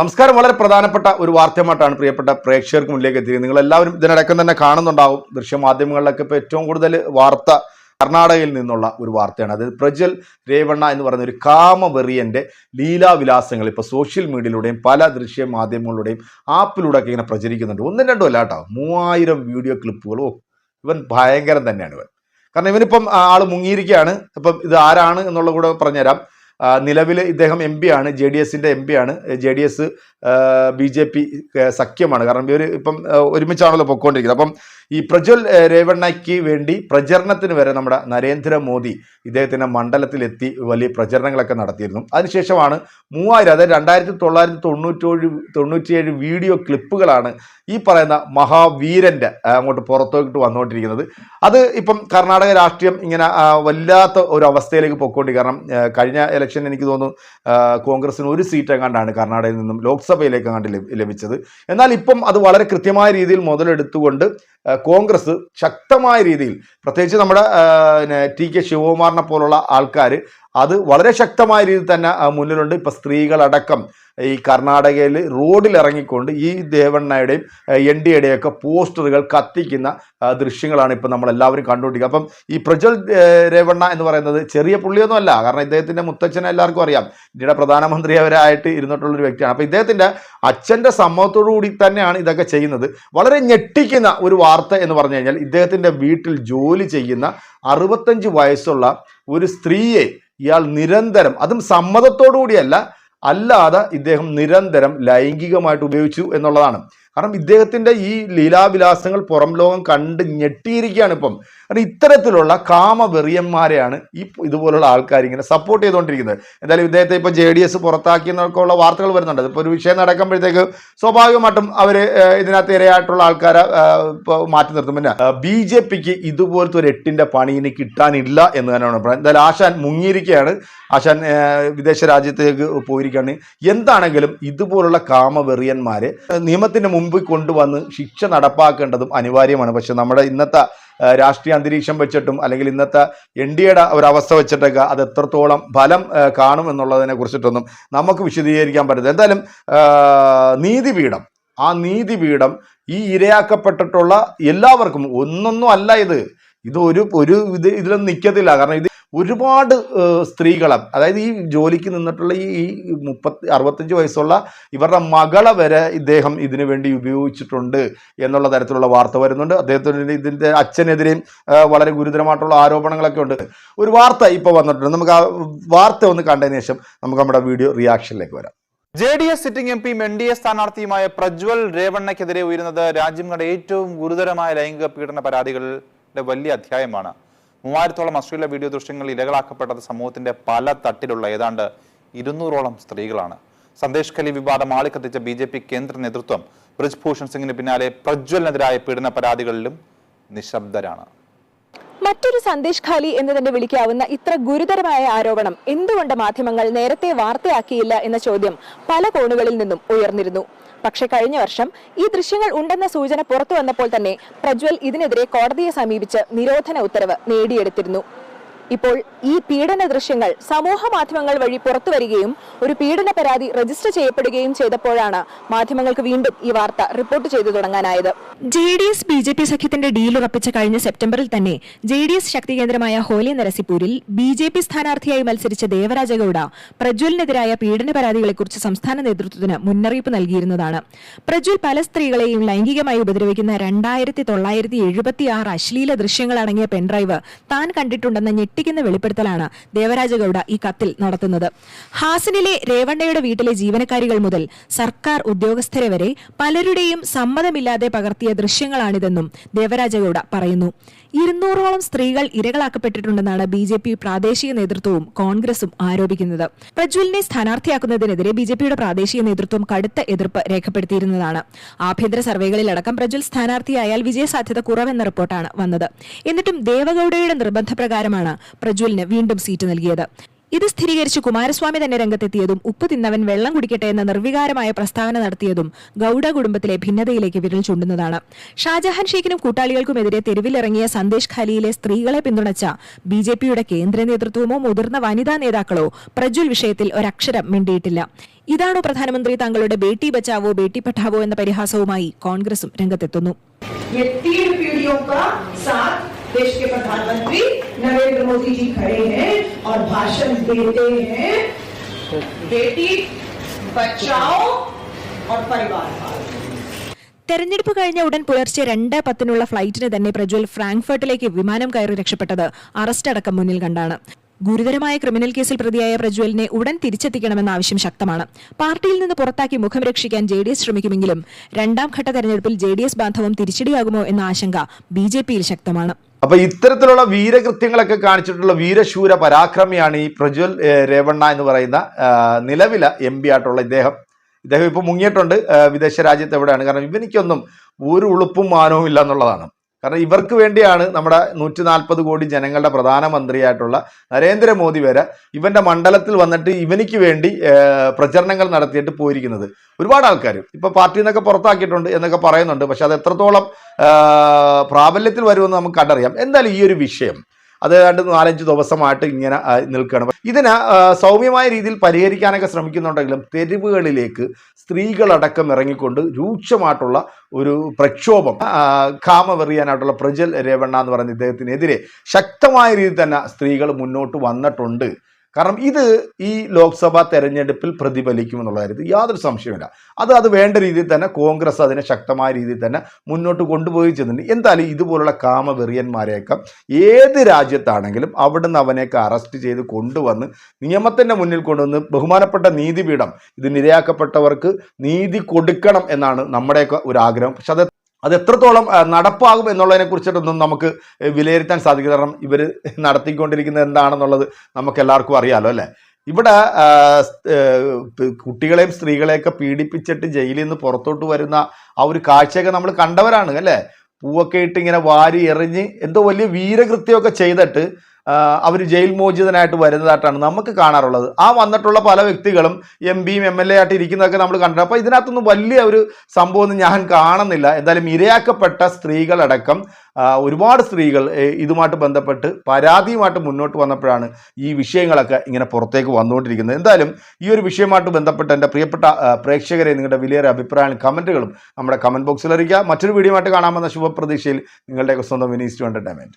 നമസ്കാരം വളരെ പ്രധാനപ്പെട്ട ഒരു വാർത്തയുമായിട്ടാണ് പ്രിയപ്പെട്ട പ്രേക്ഷകർക്ക് മുന്നിലേക്ക് എത്തിയത് നിങ്ങൾ എല്ലാവരും ഇതിനടക്കം തന്നെ കാണുന്നുണ്ടാവും. ദൃശ്യമാധ്യമങ്ങളിലൊക്കെ ഇപ്പോൾ ഏറ്റവും കൂടുതൽ വാർത്ത കർണാടകയിൽ നിന്നുള്ള ഒരു വാർത്തയാണ്. അതായത് പ്രജൽ രേവണ്ണ എന്ന് പറയുന്ന ഒരു കാമവെറിയന്റെ ലീലാവിലാസങ്ങൾ ഇപ്പോൾ സോഷ്യൽ മീഡിയയിലൂടെയും പല ദൃശ്യ മാധ്യമങ്ങളിലൂടെയും ആപ്പിലൂടെ ഒക്കെ ഇങ്ങനെ പ്രചരിക്കുന്നുണ്ട്. ഒന്നും രണ്ടും അല്ല കേട്ടോ. മൂവായിരം വീഡിയോ ക്ലിപ്പുകളോ ഇവൻ ഭയങ്കരം തന്നെയാണ് ഇവൻ. കാരണം ഇവനിപ്പം ആൾ മുങ്ങിയിരിക്കുകയാണ്. ഇപ്പം ഇത് ആരാണ് എന്നുള്ളത് കൂടെ പറഞ്ഞുതരാം. നിലവിൽ ഇദ്ദേഹം എം പി ആണ് ജെ ഡി എസിന്റെ എം പി ആണ്. J D S B J P സഖ്യമാണ്. കാരണം ഇവർ ഇപ്പം ഒരുമിച്ചാണല്ലോ പൊയ്ക്കൊണ്ടിരിക്കുന്നത് അപ്പം ഈ പ്രജ്വൽ രേവണ്ണയ്ക്ക് വേണ്ടി പ്രചരണത്തിന് വരെ നമ്മുടെ നരേന്ദ്രമോദി ഇദ്ദേഹത്തിന്റെ മണ്ഡലത്തിലെത്തി വലിയ പ്രചരണങ്ങളൊക്കെ നടത്തിയിരുന്നു. അതിനുശേഷമാണ് മൂവായിരം അതായത് രണ്ടായിരത്തി തൊള്ളായിരത്തി തൊണ്ണൂറ്റേഴ് തൊണ്ണൂറ്റിയേഴ് വീഡിയോ ക്ലിപ്പുകളാണ് ഈ പറയുന്ന മഹാവീരന്റെ അങ്ങോട്ട് പുറത്തോട്ട് വന്നുകൊണ്ടിരിക്കുന്നത്. അത് ഇപ്പം കർണാടക രാഷ്ട്രീയം ഇങ്ങനെ വല്ലാത്ത ഒരു അവസ്ഥയിലേക്ക് പൊയ്ക്കൊണ്ടി. കാരണം കഴിഞ്ഞ ഇലക്ഷൻ എനിക്ക് തോന്നുന്നു കോൺഗ്രസിന് ഒരു സീറ്റ് എങ്ങാണ്ടാണ് കർണാടകയിൽ നിന്നും ലോക്സഭയിലേക്ക് എങ്ങാണ്ട് ലഭിച്ചത്. എന്നാൽ ഇപ്പം അത് വളരെ കൃത്യമായ രീതിയിൽ മുതലെടുത്തുകൊണ്ട് കോൺഗ്രസ് ശക്തമായ രീതിയിൽ പ്രത്യേകിച്ച് നമ്മുടെ ടി കെ ശിവകുമാറിനെ പോലുള്ള ആൾക്കാർ അത് വളരെ ശക്തമായ രീതിയിൽ തന്നെ മുന്നിലുണ്ട്. ഇപ്പം സ്ത്രീകളടക്കം ഈ കർണാടകയിൽ റോഡിൽ ഇറങ്ങിക്കൊണ്ട് ഈ ദേവണ്ണയുടെയും എൻ ഡി എയുടെയും ഒക്കെ പോസ്റ്ററുകൾ കത്തിക്കുന്ന ദൃശ്യങ്ങളാണ് ഇപ്പം നമ്മൾ എല്ലാവരും കണ്ടുകൊണ്ടിരിക്കുക അപ്പം ഈ പ്രജ്വൽ രേവണ്ണ എന്ന് പറയുന്നത് ചെറിയ പുള്ളിയൊന്നും അല്ല. കാരണം ഇദ്ദേഹത്തിന്റെ മുത്തച്ഛനെ എല്ലാവർക്കും അറിയാം. ഇന്ത്യയുടെ പ്രധാനമന്ത്രി അവരായിട്ട് ഇരുന്നിട്ടുള്ളൊരു വ്യക്തിയാണ്. അപ്പം ഇദ്ദേഹത്തിന്റെ അച്ഛന്റെ സമ്മതത്തോടു കൂടി തന്നെയാണ് ഇതൊക്കെ ചെയ്യുന്നത്. വളരെ ഞെട്ടിക്കുന്ന ഒരു വാർത്ത എന്ന് പറഞ്ഞു കഴിഞ്ഞാൽ ഇദ്ദേഹത്തിന്റെ വീട്ടിൽ ജോലി ചെയ്യുന്ന അറുപത്തഞ്ച് വയസ്സുള്ള ഒരു സ്ത്രീയെ ഇയാൾ നിരന്തരം അതും സമ്മതത്തോടു കൂടിയല്ല അല്ലാതെ ഇദ്ദേഹം നിരന്തരം ലൈംഗികമായിട്ട് ഉപയോഗിച്ചു എന്നുള്ളതാണ്. കാരണം ഇദ്ദേഹത്തിന്റെ ഈ ലീലാവിലാസങ്ങൾ പുറം ലോകം കണ്ട് ഞെട്ടിയിരിക്കുകയാണ് ഇപ്പം. കാരണം ഇത്തരത്തിലുള്ള കാമവെറിയന്മാരെയാണ് ഈ ഇതുപോലുള്ള ആൾക്കാർ ഇങ്ങനെ സപ്പോർട്ട് ചെയ്തുകൊണ്ടിരിക്കുന്നത്. എന്തായാലും ഇദ്ദേഹത്തെ ഇപ്പോൾ ജെ ഡി എസ് ഉള്ള വാർത്തകൾ വരുന്നുണ്ട്. അതിപ്പോൾ ഒരു വിഷയം നടക്കുമ്പോഴത്തേക്ക് സ്വാഭാവികമായിട്ടും അവർ ഇതിനകത്ത് ഇരയായിട്ടുള്ള ആൾക്കാരെ മാറ്റി നിർത്തും. പിന്നെ ബി ജെ പിക്ക് ഇതുപോലത്തെ ഒരു എട്ടിന്റെ പണി ഇനി കിട്ടാനില്ല എന്ന് തന്നെയാണ് പറയുന്നത് എന്തായാലും ആശാൻ മുങ്ങിയിരിക്കുകയാണ്. ആശാൻ വിദേശ രാജ്യത്തേക്ക് പോയിരിക്കുകയാണ്. എന്താണെങ്കിലും ഇതുപോലുള്ള കാമവെറിയന്മാരെ നിയമത്തിന് മുമ്പിൽ കൊണ്ടുവന്ന് ശിക്ഷ നടപ്പാക്കേണ്ടതും അനിവാര്യമാണ്. പക്ഷെ നമ്മുടെ ഇന്നത്തെ രാഷ്ട്രീയ അന്തരീക്ഷം വെച്ചിട്ടും അല്ലെങ്കിൽ ഇന്നത്തെ എൻ ഡി എയുടെ ഒരവസ്ഥ വെച്ചിട്ടൊക്കെ അത് എത്രത്തോളം ഫലം കാണും എന്നുള്ളതിനെ കുറിച്ചിട്ടൊന്നും നമുക്ക് വിശദീകരിക്കാൻ പറ്റില്ല എന്തായാലും നീതിപീഠം ആ നീതിപീഠം ഈ ഇരയാക്കപ്പെട്ടിട്ടുള്ള എല്ലാവർക്കും ഒന്നൊന്നും അല്ല ഇത്. ഇത് ഒരു ഒരു ഇത് ഇതിലൊന്നും നിൽക്കത്തില്ല കാരണം ഇത് ഒരുപാട് സ്ത്രീകളെ അതായത് ഈ ജോലിക്ക് നിന്നിട്ടുള്ള ഈ മുപ്പത്തി അറുപത്തഞ്ച് വയസ്സുള്ള ഇവരുടെ മകളെ വരെ ഇദ്ദേഹം ഇതിനു വേണ്ടി ഉപയോഗിച്ചിട്ടുണ്ട് എന്നുള്ള തരത്തിലുള്ള വാർത്ത വരുന്നുണ്ട്. അദ്ദേഹത്തിന് ഇതിന്റെ അച്ഛനെതിരെയും വളരെ ഗുരുതരമായിട്ടുള്ള ആരോപണങ്ങളൊക്കെ ഉണ്ട്. ഒരു വാർത്ത ഇപ്പോൾ വന്നിട്ടുണ്ട്. നമുക്ക് ആ വാർത്ത ഒന്ന് കണ്ടതിന് ശേഷം നമുക്ക് നമ്മുടെ വീഡിയോ റിയാക്ഷനിലേക്ക് വരാം. J D S sitting M പിയും എൻ ഡി എ സ്ഥാനാർത്ഥിയുമായ പ്രജ്വൽ രേവണ്ണയ്ക്കെതിരെ ഉയരുന്നത് രാജ്യം കണ്ട ഏറ്റവും ഗുരുതരമായ ലൈംഗിക പീഡന പരാതികളുടെ വലിയ അധ്യായമാണ്. മൂവായിരത്തോളം അശ്ലീല വീഡിയോ ദൃശ്യങ്ങൾ ഇരകളാക്കപ്പെട്ടത് സമൂഹത്തിന്റെ പല തട്ടിലുള്ള ഏതാണ്ട് ഇരുന്നൂറോളം സ്ത്രീകളാണ്. സന്ദേശ് ഖലി വിവാദം ആളിക്കത്തിച്ച ബി ജെ പി കേന്ദ്ര നേതൃത്വം ബ്രിജ്ഭൂഷൺ സിംഗിന് പിന്നാലെ പ്രജ്വലിനെതിരായ പീഡന പരാതികളിലും നിശബ്ദരാണ്. മറ്റൊരു സന്ദേശ് ഖാലി എന്ന് തന്നെ വിളിക്കാവുന്ന ഇത്ര ഗുരുതരമായ ആരോപണം എന്തുകൊണ്ട് മാധ്യമങ്ങൾ നേരത്തെ വാർത്തയാക്കിയില്ല എന്ന ചോദ്യം പല കോണുകളിൽ നിന്നും ഉയർന്നിരുന്നു. പക്ഷെ കഴിഞ്ഞ വർഷം ഈ ദൃശ്യങ്ങൾ ഉണ്ടെന്ന സൂചന പുറത്തു വന്നപ്പോൾ തന്നെ പ്രജ്വൽ ഇതിനെതിരെ കോടതിയെ സമീപിച്ച് നിരോധന ഉത്തരവ് നേടിയെടുത്തിരുന്നു. ഇപ്പോൾ ഈ പീഡന ദൃശ്യങ്ങൾ സമൂഹ മാധ്യമങ്ങൾ വഴി പുറത്തു വരികയും ഒരു പീഡന പരാതി രജിസ്റ്റർ ചെയ്യപ്പെടുകയും ചെയ്തപ്പോഴാണ് മാധ്യമങ്ങൾക്ക് വീണ്ടും ഈ വാർത്ത റിപ്പോർട്ട് ചെയ്തു തുടങ്ങാനായത്. J D S B J P സഖ്യത്തിന്റെ ഡീൽ ഉറപ്പിച്ച കഴിഞ്ഞ സെപ്റ്റംബറിൽ തന്നെ ജെ ഡി എസ് ശക്തി കേന്ദ്രമായ ഹോലി നരസിപ്പൂരിൽ ബി ജെ പി സ്ഥാനാർത്ഥിയായി മത്സരിച്ച ദേവരാജഗൌഡ പ്രജ്വലിനെതിരായ പീഡന പരാതികളെക്കുറിച്ച് സംസ്ഥാന നേതൃത്വത്തിന് മുന്നറിയിപ്പ് നൽകിയിരുന്നതാണ്. പ്രജ്വൽ പല സ്ത്രീകളെയും ലൈംഗികമായി ഉപദ്രവിക്കുന്ന രണ്ടായിരത്തി തൊള്ളായിരത്തി എഴുപത്തി ആറ് അശ്ലീല ദൃശ്യങ്ങളടങ്ങിയ പെൻഡ്രൈവ് താൻ കണ്ടിട്ടുണ്ടെന്ന ഞെട്ടിക്കുന്ന വെളിപ്പെടുത്തലാണ് ദേവരാജ ഗൌഡ ഈ കത്തിൽ നടത്തുന്നത്. ഹാസനിലെ രേവണ്ണയുടെ വീട്ടിലെ ജീവനക്കാരികൾ മുതൽ സർക്കാർ ഉദ്യോഗസ്ഥരെ വരെ പലരുടെയും സമ്മതമില്ലാതെ പകർത്തിയ ദൃശ്യങ്ങളാണിതെന്നും ദേവരാജ ഗൌഡ പറയുന്നു. ഇരുന്നൂറോളം സ്ത്രീകൾ ഇരകളാക്കപ്പെട്ടിട്ടുണ്ടെന്നാണ് ബി ജെ പി പ്രാദേശിക നേതൃത്വവും കോൺഗ്രസും ആരോപിക്കുന്നത്. പ്രജ്വലിനെ സ്ഥാനാർത്ഥിയാക്കുന്നതിനെതിരെ ബി ജെ പിയുടെ പ്രാദേശിക നേതൃത്വം കടുത്ത എതിർപ്പ് രേഖപ്പെടുത്തിയിരുന്നതാണ്. ആഭ്യന്തര സർവേകളിലടക്കം പ്രജ്വൽ സ്ഥാനാർത്ഥിയായാൽ വിജയസാധ്യത കുറവെന്ന റിപ്പോർട്ടാണ് വന്നത്. എന്നിട്ടും ദേവഗൌഡയുടെ നിർബന്ധപ്രകാരമാണ് പ്രജ്വലിന് വീണ്ടും സീറ്റ് നൽകിയത്. ഇത് സ്ഥിരീകരിച്ച് കുമാരസ്വാമി തന്നെ രംഗത്തെത്തിയതും ഉപ്പ് തിന്നവൻ വെള്ളം കുടിക്കട്ടെ എന്ന നിർവികാരമായ പ്രസ്താവന നടത്തിയതും ഗൌഡ കുടുംബത്തിലെ ഭിന്നതയിലേക്ക് വിരൽ ചൂണ്ടുന്നതാണ്. ഷാജഹാൻ ഷെയ്ഖിനും കൂട്ടാളികൾക്കുമെതിരെ തെരുവിലിറങ്ങിയ സന്ദേശ് ഖാലിയിലെ സ്ത്രീകളെ പിന്തുണച്ച ബി ജെ പിയുടെ കേന്ദ്ര നേതൃത്വമോ മുതിർന്ന വനിതാ നേതാക്കളോ പ്രജ്വൽ വിഷയത്തിൽ ഒരക്ഷരം മിണ്ടിയിട്ടില്ല. ഇതാണോ പ്രധാനമന്ത്രി തങ്ങളുടെ ബേട്ടി ബച്ചാവോ ബേട്ടി പഠാവോ എന്ന പരിഹാസവുമായി കോൺഗ്രസും രംഗത്തെത്തുന്നു. ये तीन पीढ़ियों का साथ देश के प्रधानमंत्री नरेंद्र मोदी जी खड़े हैं और भाषण देते हैं बेटी बचाओ और परिवार पालो തെരഞ്ഞെടുപ്പ് കഴിഞ്ഞ ഉടൻ പുലർച്ചെ രണ്ട് പത്തിനുള്ള ഫ്ലൈറ്റിന് തന്നെ പ്രജ്വൽ ഫ്രാങ്ക്ഫർട്ടിലേക്ക് വിമാനം കയറി രക്ഷപ്പെട്ടത് അറസ്റ്റ് അടക്കം മുന്നിൽ കണ്ടാണ് ഗുരുതരമായ ക്രിമിനൽ കേസിൽ പ്രതിയായ പ്രജ്വലിനെ ഉടൻ തിരിച്ചെത്തിക്കണമെന്ന ആവശ്യം ശക്തമാണ്. പാർട്ടിയിൽ നിന്ന് പുറത്താക്കി മുഖം രക്ഷിക്കാൻ ജെ ഡി എസ് ശ്രമിക്കുമെങ്കിലും രണ്ടാം ഘട്ട തെരഞ്ഞെടുപ്പിൽ ജെ ഡി എസ് ബാന്ധവം തിരിച്ചടിയാകുമോ എന്ന ആശങ്ക ബി ജെ പിയിൽ ശക്തമാണ്. അപ്പൊ ഇത്തരത്തിലുള്ള വീരകൃത്യങ്ങളൊക്കെ കാണിച്ചിട്ടുള്ള വീരശൂര പരാക്രമിയാണ് ഈ പ്രജ്വൽ രേവണ്ണ എന്ന് പറയുന്ന നിലവില എം പി ആയിട്ടുള്ള ഇദ്ദേഹം. ഇദ്ദേഹം ഇപ്പൊ മുങ്ങിയിട്ടുണ്ട് വിദേശ രാജ്യത്ത് എവിടെയാണ്? കാരണം ഇവനിക്കൊന്നും ഒരു ഉളുപ്പും മാനവും ഇല്ല എന്നുള്ളതാണ്. കാരണം ഇവർക്ക് വേണ്ടിയാണ് നമ്മുടെ നൂറ്റി നാൽപ്പത് കോടി ജനങ്ങളുടെ പ്രധാനമന്ത്രിയായിട്ടുള്ള നരേന്ദ്രമോദി വരെ ഇവന്റെ മണ്ഡലത്തിൽ വന്നിട്ട് ഇവനിക്ക് വേണ്ടി പ്രചരണങ്ങൾ നടത്തിയിട്ട് പോയിരിക്കുന്നത്. ഒരുപാട് ആൾക്കാർ ഇപ്പൊ പാർട്ടിയിൽ നിന്നൊക്കെ പുറത്താക്കിയിട്ടുണ്ട് എന്നൊക്കെ പറയുന്നുണ്ട്. പക്ഷെ അത് എത്രത്തോളം പ്രാബല്യത്തിൽ വരുമെന്ന് നമുക്ക് കണ്ടറിയാം. എന്തായാലും ഈ ഒരു വിഷയം അത് രണ്ട് നാലഞ്ച് ദിവസമായിട്ട് ഇങ്ങനെ നിൽക്കുകയാണ്. ഇതിന് സൗമ്യമായ രീതിയിൽ പരിഹരിക്കാനൊക്കെ ശ്രമിക്കുന്നുണ്ടെങ്കിലും തെരുവുകളിലേക്ക് സ്ത്രീകളടക്കം ഇറങ്ങിക്കൊണ്ട് രൂക്ഷമായിട്ടുള്ള ഒരു പ്രക്ഷോഭം കാമവെറിയാനായിട്ടുള്ള പ്രജൽ രേവണ്ണ എന്ന് പറയുന്ന ഇദ്ദേഹത്തിനെതിരെ ശക്തമായ രീതിയിൽ തന്നെ സ്ത്രീകൾ മുന്നോട്ട് വന്നിട്ടുണ്ട്. കാരണം ഇത് ഈ ലോക്സഭാ തെരഞ്ഞെടുപ്പിൽ പ്രതിഫലിക്കുമെന്നുള്ള കാര്യത്തിൽ യാതൊരു സംശയമില്ല അത് അത് വേണ്ട രീതിയിൽ തന്നെ കോൺഗ്രസ് അതിനെ ശക്തമായ രീതിയിൽ തന്നെ മുന്നോട്ട് കൊണ്ടുപോയി ചെന്നിട്ടുണ്ട്. എന്തായാലും ഇതുപോലുള്ള കാമവെറിയന്മാരെയൊക്കെ ഏത് രാജ്യത്താണെങ്കിലും അവിടുന്ന് അവനെയൊക്കെ അറസ്റ്റ് ചെയ്ത് കൊണ്ടുവന്ന് നിയമത്തിന്റെ മുന്നിൽ കൊണ്ടുവന്ന് ബഹുമാനപ്പെട്ട നീതിപീഠം ഇതിന് ഇരയാക്കപ്പെട്ടവർക്ക് നീതി കൊടുക്കണം എന്നാണ് നമ്മുടെയൊക്കെ ഒരു ആഗ്രഹം. പക്ഷെ അത് അത് എത്രത്തോളം നടപ്പാകും എന്നുള്ളതിനെ കുറിച്ചിട്ടൊന്നും നമുക്ക് വിലയിരുത്താൻ സാധിക്കും കാരണം ഇവർ നടത്തിക്കൊണ്ടിരിക്കുന്നത് എന്താണെന്നുള്ളത് നമുക്ക് എല്ലാവർക്കും അറിയാലോ അല്ലേ? ഇവിടെ കുട്ടികളെയും സ്ത്രീകളെയൊക്കെ പീഡിപ്പിച്ചിട്ട് ജയിലിൽ നിന്ന് പുറത്തോട്ട് വരുന്ന ആ ഒരു കാഴ്ചയൊക്കെ നമ്മൾ കണ്ടവരാണ് അല്ലേ? പൂവൊക്കെ ഇട്ട് ഇങ്ങനെ വാരി എറിഞ്ഞ് എന്തോ വലിയ വീരകൃത്യമൊക്കെ ചെയ്തിട്ട് അവർ ജയിൽ മോചിതനായിട്ട് വരുന്നതായിട്ടാണ് നമുക്ക് കാണാറുള്ളത്. ആ വന്നിട്ടുള്ള പല വ്യക്തികളും എം പിയും എം എൽ എ ആയിട്ട് ഇരിക്കുന്നതൊക്കെ നമ്മൾ കണ്ടു അപ്പോൾ ഇതിനകത്തൊന്നും വലിയ ഒരു സംഭവമൊന്നും ഞാൻ കാണുന്നില്ല. എന്തായാലും ഇരയാക്കപ്പെട്ട സ്ത്രീകളടക്കം ഒരുപാട് സ്ത്രീകൾ ഇതുമായിട്ട് ബന്ധപ്പെട്ട് പരാതിയുമായിട്ട് മുന്നോട്ട് വന്നപ്പോഴാണ് ഈ വിഷയങ്ങളൊക്കെ ഇങ്ങനെ പുറത്തേക്ക് വന്നുകൊണ്ടിരിക്കുന്നത്. എന്തായാലും ഈ ഒരു വിഷയമായിട്ട് ബന്ധപ്പെട്ട് എന്റെ പ്രിയപ്പെട്ട പ്രേക്ഷകരെ നിങ്ങളുടെ വിലയേറെ അഭിപ്രായങ്ങളും കമന്റുകളും നമ്മുടെ കമന്റ് ബോക്സിൽ അറിയിക്കുക. മറ്റൊരു വീഡിയോ ആയിട്ട് കാണാമെന്ന ശുഭപ്രതീക്ഷയിൽ നിങ്ങളുടെയൊക്കെ സ്വന്തം വിനീസ് ടു എന്റർടൈൻമെന്റ്